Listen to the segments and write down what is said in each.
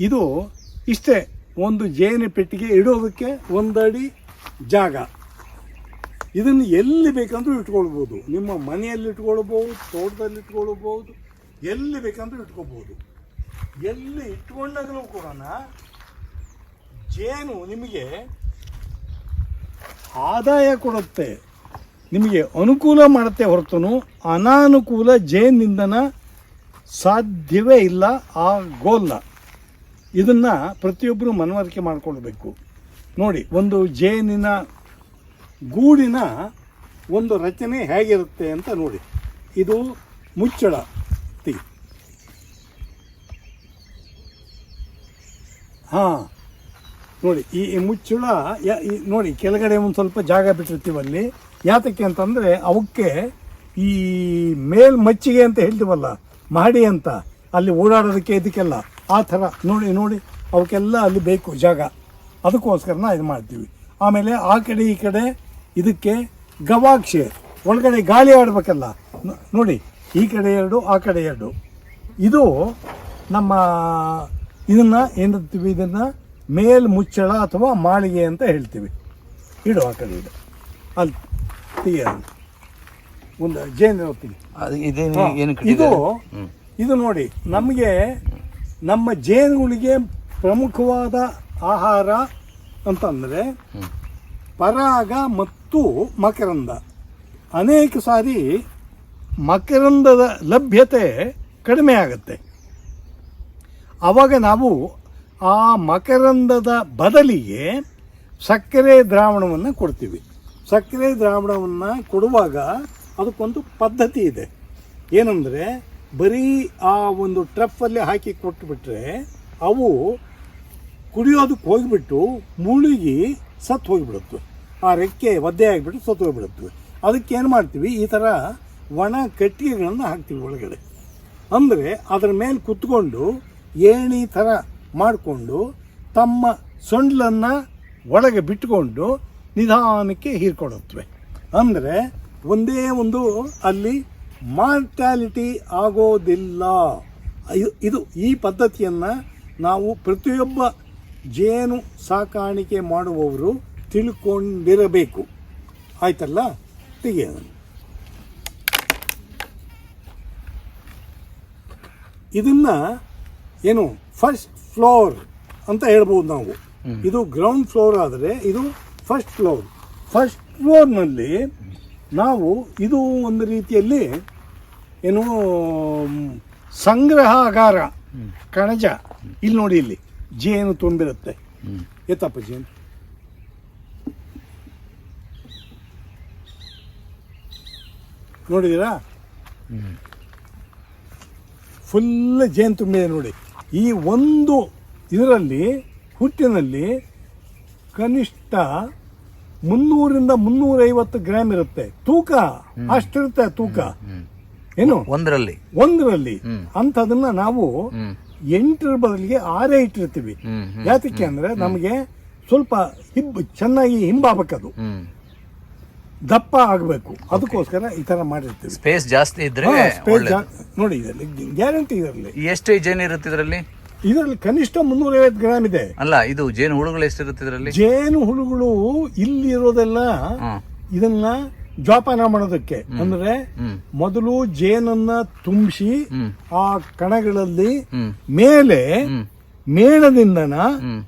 ಇದು ಇಷ್ಟೇ, ಒಂದು ಜೇನು ಪೆಟ್ಟಿಗೆ ಇಡೋದಕ್ಕೆ ಒಂದಡಿ ಜಾಗ. ಇದನ್ನು ಎಲ್ಲಿ ಬೇಕಂದ್ರೂ ಇಟ್ಕೊಳ್ಬೋದು. ನಿಮ್ಮ ಮನೆಯಲ್ಲಿ ಇಟ್ಕೊಳ್ಬೋದು, ತೋಟದಲ್ಲಿ ಇಟ್ಕೊಳ್ಬೋದು, ಎಲ್ಲಿ ಬೇಕಂದ್ರೂ ಇಟ್ಕೊಬೋದು ಎಲ್ಲಿ ಇಟ್ಕೊಂಡಾಗಲೂ ಕೂಡ ಜೇನು ನಿಮಗೆ ಆದಾಯ ಕೊಡುತ್ತೆ. ನಿಮಗೆ ಅನುಕೂಲ ಮಾಡುತ್ತೆ ಹೊರತು ಅನಾನುಕೂಲ ಜೇನಿಂದನ ಸಾಧ್ಯವೇ ಇಲ್ಲ, ಆಗೋಲ್ಲ. ಇದನ್ನು ಪ್ರತಿಯೊಬ್ಬರು ಮನವರಿಕೆ ಮಾಡಿಕೊಳ್ಬೇಕು. ನೋಡಿ, ಒಂದು ಜೇನಿನ ಗೂಡಿನ ಒಂದು ರಚನೆ ಹೇಗಿರುತ್ತೆ ಅಂತ ನೋಡಿ. ಇದು ಮುಚ್ಚಳ ತೆಗಿ ಹಾಂ, ನೋಡಿ, ಈ ಮುಚ್ಚಳ ನೋಡಿ, ಕೆಳಗಡೆ ಒಂದು ಸ್ವಲ್ಪ ಜಾಗ ಬಿಟ್ಟಿರ್ತೀವಲ್ಲಿ ಯಾತಕ್ಕೆ ಅಂತಂದರೆ ಅವಕ್ಕೆ ಈ ಮೇಲ್ಮಚ್ಚಿಗೆ ಅಂತ ಹೇಳ್ತೀವಲ್ಲ, ಮಹಡಿ ಅಂತ. ಅಲ್ಲಿ ಓಡಾಡೋದಕ್ಕೆ ಇದಕ್ಕೆಲ್ಲ. ಆ ಥರ ನೋಡಿ ನೋಡಿ ಅವಕ್ಕೆಲ್ಲ ಅಲ್ಲಿ ಬೇಕು ಜಾಗ. ಅದಕ್ಕೋಸ್ಕರ ನಾವು ಇದು ಮಾಡ್ತೀವಿ. ಆಮೇಲೆ ಆ ಕಡೆ ಈ ಕಡೆ ಇದಕ್ಕೆ ಗವಾಕ್ಷೆ ಒಳಗಡೆ ಗಾಳಿ ಆಡಬೇಕಲ್ಲ. ನೋಡಿ ಈ ಕಡೆ ಎರಡು ಆ ಕಡೆ ಎರಡು. ಇದು ನಮ್ಮ ಇದನ್ನು ಏನಿರ್ತೀವಿ ಇದನ್ನು ಮೇಲ್ ಮುಚ್ಚಳ ಅಥವಾ ಮಾಳಿಗೆ ಅಂತ ಹೇಳ್ತೀವಿ. ಇಡು ಆ ಕಡೆ ಇಡು. ಅಲ್ಲಿ ತೆಗಿ ಅದನ್ನ. ಒಂದು ಜೇನು ಇದೇನು ಇದು ಇದು ನೋಡಿ ನಮಗೆ ನಮ್ಮ ಜೇನುಗಳಿಗೆ ಪ್ರಮುಖವಾದ ಆಹಾರ ಅಂತಂದರೆ ಪರಾಗ ಮತ್ತು ಮಕರಂದ. ಅನೇಕ ಸಾರಿ ಮಕರಂದದ ಲಭ್ಯತೆ ಕಡಿಮೆ ಆಗುತ್ತೆ. ಆವಾಗ ನಾವು ಆ ಮಕರಂದದ ಬದಲಿಗೆ ಸಕ್ಕರೆ ದ್ರಾವಣವನ್ನು ಕೊಡ್ತೀವಿ. ಸಕ್ಕರೆ ದ್ರಾವಣವನ್ನು ಕೊಡುವಾಗ ಅದಕ್ಕೊಂದು ಪದ್ಧತಿ ಇದೆ. ಏನಂದರೆ ಬರೀ ಆ ಒಂದು ಟ್ರಫಲ್ಲಿ ಹಾಕಿ ಕೊಟ್ಟುಬಿಟ್ರೆ ಅವು ಕುಡಿಯೋದಕ್ಕೆ ಹೋಗಿಬಿಟ್ಟು ಮುಳುಗಿ ಸತ್ತು ಹೋಗಿಬಿಡುತ್ತವೆ ಆ ರೆಕ್ಕೆ ಒದ್ದೆ ಆಗಿಬಿಟ್ಟು ಸತ್ತು ಹೋಗಿಬಿಡುತ್ತವೆ ಅದಕ್ಕೆ ಏನು ಮಾಡ್ತೀವಿ? ಈ ಥರ ಒಣ ಕಟ್ಟಿಗೆಗಳನ್ನು ಹಾಕ್ತೀವಿ ಒಳಗಡೆ. ಅಂದರೆ ಅದರ ಮೇಲೆ ಕುತ್ಕೊಂಡು ಏಣಿ ಥರ ಮಾಡಿಕೊಂಡು ತಮ್ಮ ಸೊಂಡ್ಲನ್ನು ಒಳಗೆ ಬಿಟ್ಟುಕೊಂಡು ನಿಧಾನಕ್ಕೆ ಹೀರ್ಕೊಡುತ್ತವೆ ಅಂದರೆ ಒಂದೇ ಒಂದು ಅಲ್ಲಿ ಮಾರ್ಟ್ಯಾಲಿಟಿ ಆಗೋದಿಲ್ಲ. ಇದು- ಇದು ಈ ಪದ್ಧತಿಯನ್ನು ನಾವು ಪ್ರತಿಯೊಬ್ಬ ಜೇನು ಸಾಕಾಣಿಕೆ ಮಾಡುವವರು ತಿಳ್ಕೊಂಡಿರಬೇಕು. ಆಯ್ತಲ್ಲ? ತೆಗೆಯೋಣ ಇದನ್ನ ಏನು ಫಸ್ಟ್ ಫ್ಲೋರ್ ಅಂತ ಹೇಳ್ಬೋದು ನಾವು. ಇದು ಗ್ರೌಂಡ್ ಫ್ಲೋರ್ ಆದರೆ ಇದು ಫಸ್ಟ್ ಫ್ಲೋರ್ ಫಸ್ಟ್ ಫ್ಲೋರ್ನಲ್ಲಿ ನಾವು ಇದು ಒಂದು ರೀತಿಯಲ್ಲಿ ಏನು ಸಂಗ್ರಹಾಗಾರ ಕಣಜ ಇಲ್ಲಿ ನೋಡಿ ಇಲ್ಲಿ ಜೇನು ತುಂಬಿರುತ್ತೆ. ಎತ್ತಪ್ಪ ಜೇನು. ನೋಡಿದ್ದೀರಾ? ಫುಲ್ ಜೇನು ತುಂಬಿದೆ ನೋಡಿ. ಈ ಒಂದು ಇದರಲ್ಲಿ ಹುಟ್ಟಿನಲ್ಲಿ ಕನಿಷ್ಠ ಮುನ್ನೂರಿಂದ ಮುನ್ನೂರೈವತ್ತು ಗ್ರಾಮ್ ಇರುತ್ತೆ. ತೂಕ ಅಷ್ಟಿರುತ್ತೆ ತೂಕ. ಏನು? ಒಂದರಲ್ಲಿ. ಒಂದರಲ್ಲಿ. ಅಂತದನ್ನ ನಾವು. ಎಂಟರ ಬದಲಿಗೆ ಆರೇ ಇಟ್ಟಿರ್ತೀವಿ. ಯಾತಕ್ಕೆ ಅಂದ್ರೆ ನಮಗೆ ಸ್ವಲ್ಪ ಹಿಬ್ ಚೆನ್ನಾಗಿ ಹಿಂಬಾಬೇಕದು. ದಪ್ಪ ಆಗಬೇಕು. ಅದಕ್ಕೋಸ್ಕರ ಈ ತರ ಮಾಡಿರ್ತೀವಿ. ಸ್ಪೇಸ್ ಜಾಸ್ತಿ ಇದ್ರೆ ನೋಡಿ ಇದರಲ್ಲಿ ಗ್ಯಾರಂಟಿ ಇದರಲ್ಲಿ. ಎಷ್ಟು ಜೇನು ಇರುತ್ತೆ ಇದರಲ್ಲಿ? ಇದರಲ್ಲಿ ಕನಿಷ್ಠ ಮುನ್ನೂರೈವತ್ತು ಗ್ರಾಮ್ ಇದೆ. ಅಲ್ಲ ಇದು ಜೇನು ಹುಳುಗಳು ಎಷ್ಟಿರುತ್ತೆ ಇದರಲ್ಲಿ? ಜೇನು ಹುಳುಗಳು ಇಲ್ಲಿ ಇರೋದೆಲ್ಲ ಇದನ್ನ ಜೋಪಾನ ಮಾಡೋದಕ್ಕೆ. ಅಂದ್ರೆ. ಮೊದಲು ಜೇನನ್ನ ತುಂಬಿಸಿ ಆ ಕಣಗಳಲ್ಲಿ ಮೇಲೆ ಮೇಣದಿಂದ ಮೇಣದಿಂದನ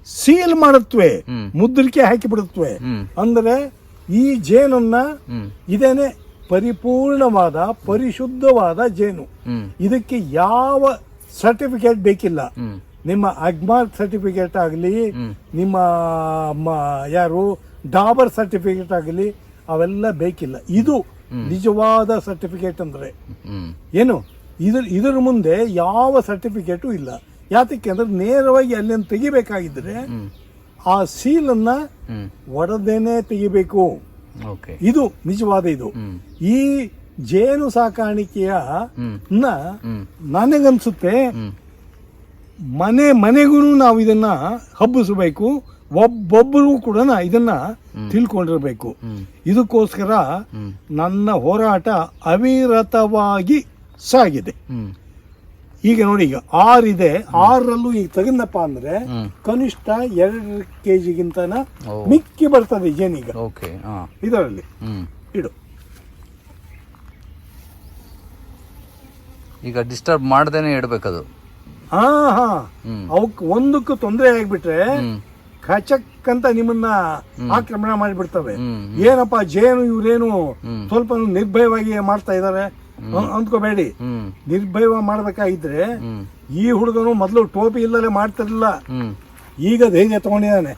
ಸೀಲ್ ಮಾಡುತ್ತವೆ. ಮುದ್ರಿಕೆ ಹಾಕಿ ಬಿಡುತ್ತವೆ ಅಂದ್ರೆ ಈ ಜೇನನ್ನ ಇದೇನೆ ಪರಿಪೂರ್ಣವಾದ ಪರಿಶುದ್ಧವಾದ ಜೇನು. ಇದಕ್ಕೆ ಯಾವ ಸರ್ಟಿಫಿಕೇಟ್ ಬೇಕಿಲ್ಲ. ನಿಮ್ಮ ಅಗ್ಮಾರ್ಕ್ ಸರ್ಟಿಫಿಕೇಟ್ ಆಗಲಿ ನಿಮ್ಮ ಯಾರು ಡಾಬರ್ ಸರ್ಟಿಫಿಕೇಟ್ ಆಗಲಿ ಅವೆಲ್ಲ ಬೇಕಿಲ್ಲ. ಇದು ನಿಜವಾದ ಸರ್ಟಿಫಿಕೇಟ್ ಅಂದ್ರೆ. ಏನು? ಇದ್ರ ಇದರ ಮುಂದೆ ಯಾವ ಸರ್ಟಿಫಿಕೇಟು ಇಲ್ಲ. ಯಾತಕ್ಕೆ ಅಂದ್ರೆ ನೇರವಾಗಿ ಅಲ್ಲಿಂದ ತೆಗಿಬೇಕಾಗಿದ್ರೆ ಆ ಸೀಲನ್ನ. ಒಡೆದೇನೆ ತೆಗಿಬೇಕು. ಇದು ನಿಜವಾದ ಇದು. ಈ ಜೇನು ಸಾಕಾಣಿಕೆಯ. ನನಗನ್ಸುತ್ತೆ ಮನೆ ಮನೆಗೂ ನಾವು ಇದನ್ನ ಹಬ್ಬಿಸಬೇಕು. ಒಬ್ಬೊಬ್ಬರು ಕೂಡ ಇದನ್ನ ತಿಳ್ಕೊಂಡಿರ್ಬೇಕು. ಇದಕ್ಕೋಸ್ಕರ ನನ್ನ ಹೋರಾಟ ಅವಿರತವಾಗಿ ಸಾಗಿದೆ. ಈಗ ನೋಡಿ ಈಗ ಆರ್ ಇದೆ ಆರಲ್ಲೂ ಈಗ ತೆಗೆದಪ್ಪ ಅಂದ್ರೆ ಕನಿಷ್ಠ ಎರಡು ಕೆ ಜಿಗಿಂತನ ಮಿಕ್ಕಿ ಬರ್ತದೆ ಜೇನೀಗ. ಇದರಲ್ಲಿ. ಇಡು. ಈಗ ಡಿಸ್ಟರ್ಬ್ ಮಾಡ್ದೇನೆ ಇಡ್ಬೇಕದು. ಹಾ ಹಾ. ಅವಕ್ಕೆ ಅವಕ್ ಒಂದಕ್ಕೂ ತೊಂದರೆ ಆಗ್ಬಿಟ್ರೆ ಖಚಕ್ ಅಂತ ನಿಮ್ಮನ್ನ ಆಕ್ರಮಣ ಮಾಡಿಬಿಡ್ತವೆ. ಏನಪ್ಪ ಜೇನು ಇವ್ರೇನು. ಸ್ವಲ್ಪ ನಿರ್ಭಯವಾಗಿ ಮಾಡ್ತಾ ಇದಾರೆ? ಅಂದ್ಕೋಬೇಡಿ. ನಿರ್ಭಯ ನಿರ್ಭಯವಾಗಿ ಮಾಡ್ಬೇಕಾಗಿದ್ರೆ ಈ ಹುಡುಗನು ಮೊದಲು ಟೋಪಿ ಇಲ್ಲದೆ ಮಾಡ್ತಿರ್ಲಿಲ್ಲ. ಈಗ ಧೈರ್ಯ ತಗೊಂಡಿದ್ದಾನೆ?